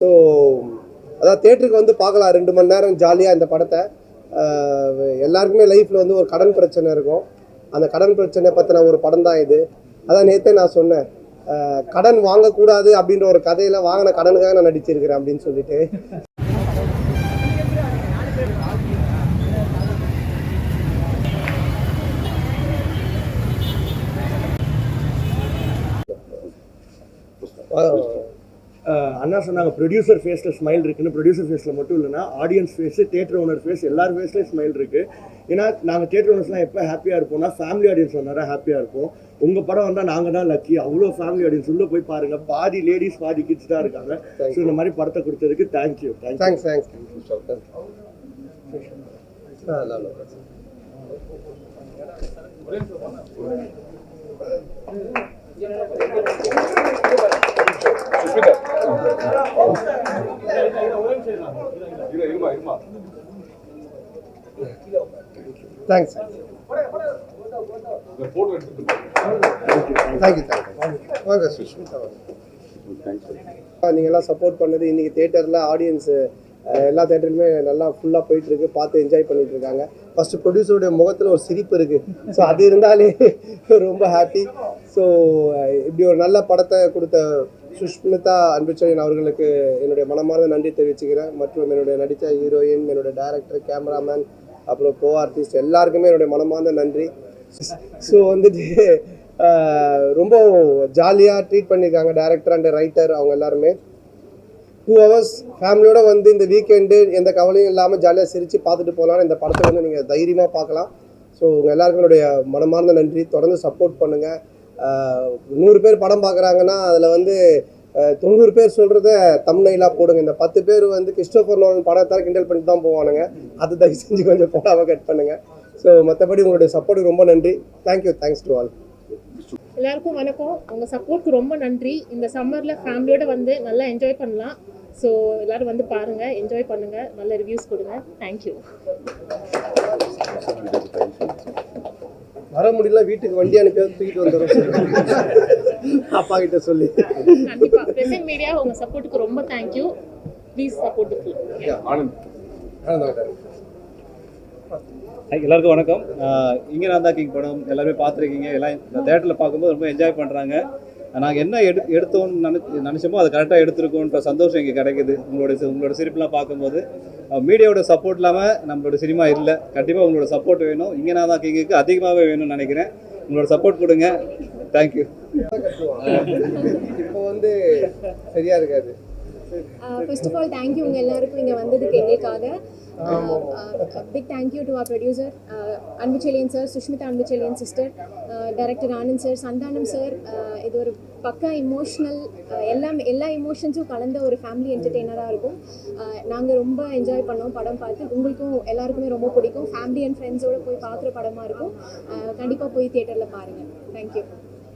So அதான் தேட்டருக்கு வந்து பார்க்கலாம். ரெண்டு மணி நேரம் ஜாலியாக இந்த படத்தை எல்லாருக்குமே லைஃப்பில் வந்து ஒரு கடன் பிரச்சனை இருக்கும். அந்த கடன் பிரச்சனை பற்றின ஒரு படம் தான் இது. அதான் நேற்றே நான் சொன்னேன். கடன் வாங்கக்கூடாது அப்படின்ற ஒரு கதையில் வாங்கின கடனுக்காக நான் நடிச்சிருக்கிறேன் அப்படின்னு சொல்லிட்டு. அஹ் அண்ணா சொன்னாங்க ப்ரொடியூசர் ஃபேஸில் ஸ்மைல் இருக்குன்னு. ப்ரொடியூசர் ஃபேஸில் மட்டும் இல்லைன்னா audience face theatre owner face எல்லார் ஃபேஸ்லேயும் ஸ்மைல் இருக்கு. ஏன்னா நாங்கள் தேட்டர் ஓனர்ஸ்லாம் எப்போ ஹாப்பியாக இருப்போம்னா ஃபேமிலி ஆடியன்ஸ் வந்தாரா ஹாப்பியாக இருப்போம். உங்கள் படம் வந்தால் நாங்கள் தான் லக்கி அவ்வளோ ஃபேமிலி ஆடியன்ஸ் உள்ளே போய் பாருங்க. பாதி லேடிஸ் பாதி கிட்ஸ் தான் இருக்காங்க. ஸோ இந்த மாதிரி படத்தை கொடுத்ததுக்கு thank you thank you thanks thanks thanks thank you thank you வாங்க சுஷ்மிதா நீங்கள் எல்லாம் சப்போர்ட் பண்ணது இன்னைக்கு தேட்டரில் ஆடியன்ஸு எல்லா தேட்டருமே நல்லா ஃபுல்லாக போயிட்டு இருக்கு பார்த்து என்ஜாய் பண்ணிட்டு இருக்காங்க. ஃபர்ஸ்ட் ப்ரொடியூசருடைய முகத்தில் ஒரு சிரிப்பு இருக்கு. ஸோ அது இருந்தாலே ரொம்ப ஹாப்பி ஸோ இப்படி ஒரு நல்ல படத்தை கொடுத்த சுஷ்மிதா அன்புச்செழியன் அவர்களுக்கு என்னுடைய மனமார்ந்த நன்றி தெரிவிச்சுக்கிறேன். மற்றும் என்னுடைய நடித்த ஹீரோயின் என்னுடைய டைரக்டர் கேமராமேன் அப்புறம் கோ ஆர்டிஸ்ட் எல்லாருக்குமே என்னுடைய மனமார்ந்த நன்றி. ஸோ வந்துட்டு ரொம்ப ஜாலியாக ட்ரீட் பண்ணியிருக்காங்க டேரக்டர் அண்ட் ரைட்டர் அவங்க எல்லாருமே. டூ ஹவர்ஸ் ஃபேமிலியோட வந்து இந்த வீக்கெண்டு எந்த கவலையும் இல்லாமல் ஜாலியாக சிரித்து பார்த்துட்டு போகலான்னு இந்த படத்தை வந்து நீங்கள் தைரியமாக பார்க்கலாம். ஸோ உங்கள் எல்லாருக்கும் என்னுடைய மனமார்ந்த நன்றி. தொடர்ந்து சப்போர்ட் பண்ணுங்கள் நூறு பேர் படம் பார்க்குறாங்கன்னா அதில் வந்து தொண்ணூறு பேர் சொல்கிறத தமிழ்நெயிலாக போடுங்க. இந்த பத்து பேர் வந்து கிறிஸ்டோபர் நோலன் படத்தை கிண்டல் பண்ணிட்டு தான் போவானுங்க. அது தயவு செஞ்சு கொஞ்சம் போடாமல் கட் பண்ணுங்கள் ஸோ மற்றபடி உங்களுடைய சப்போர்ட்டுக்கு ரொம்ப நன்றி. தேங்க்யூ தேங்க்ஸ் டு ஆல் எல்லாருக்கும் வணக்கம். உங்கள் சப்போர்ட்க்கு ரொம்ப நன்றி. இந்த சம்மரில் ஃபேமிலியோட வந்து நல்லா என்ஜாய் பண்ணலாம். ஸோ எல்லாரும் வந்து பாருங்கள் என்ஜாய் பண்ணுங்கள் நல்ல ரிவ்யூஸ் கொடுங்க. தேங்க்யூ வர முடியல வீட்டுக்கு வண்டி அனுப்பி தூக்கிட்டு வந்துடும் அப்பா கிட்ட சொல்லி. ப்ரெசென்ட் மீடியா உங்கள் சப்போர்ட்டுக்கு ரொம்ப தேங்க்யூ ப்ளீஸ் சப்போர்ட் தி ஆனந்தம் ஹாய் எல்லாருக்கும் வணக்கம். இங்கே நான் தான் கிங் படம். எல்லாருமே பார்த்துருக்கீங்க. எல்லாம் இந்த தேட்டரில் பார்க்கும்போது ரொம்ப என்ஜாய் பண்ணுறாங்க நாங்கள் என்ன எடு எடுத்தோம்னு நினச்சி நினச்சோமோ அதை கரெக்டாக எடுத்திருக்கோன்ற சந்தோஷம் இங்கே கிடைக்குது. உங்களோட உங்களோட சிரிப்புலாம் பார்க்கும்போது மீடியாவோட சப்போர்ட் இல்லாமல் நம்மளோட சினிமா இல்லை. கண்டிப்பாக உங்களோட சப்போர்ட் வேணும். இங்கே நான் தான் கிங்குக்கு அதிகமாகவே வேணும்னு நினைக்கிறேன். உங்களோட சப்போர்ட் கொடுங்க. தேங்க்யூ இப்போ வந்து சரியாக இருக்காது. ஃபர்ஸ்ட் ஆஃப் ஆல் தேங்க்யூ உங்கள் எல்லாருக்கும் இங்கே வந்ததுக்கு எங்களுக்காக. Big thank you to our producer Anbuchezhiyan sir Sushmita Anbuchezhiyan sister director Anand sir Santhanam sir இது ஒரு பக்கா இமோஷ்னல் எல்லாம் எல்லா இமோஷன்ஸும் கலந்த ஒரு ஃபேமிலி என்டர்டெய்னராக இருக்கும். நாங்கள் ரொம்ப என்ஜாய் பண்ணோம் படம் பார்த்து. உங்களுக்கும் எல்லாருக்குமே ரொம்ப பிடிக்கும். ஃபேமிலி அண்ட் ஃப்ரெண்ட்ஸோடு போய் பார்க்குற படமாக இருக்கும். கண்டிப்பாக போய் தியேட்டரில் பாருங்கள் thank you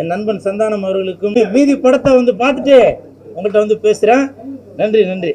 என் நண்பன் சந்தானம் அவர்களுக்கும் மீதி படத்தை வந்து பார்த்துட்டு உங்கள்கிட்ட வந்து பேசுகிறேன் நன்றி நன்றி.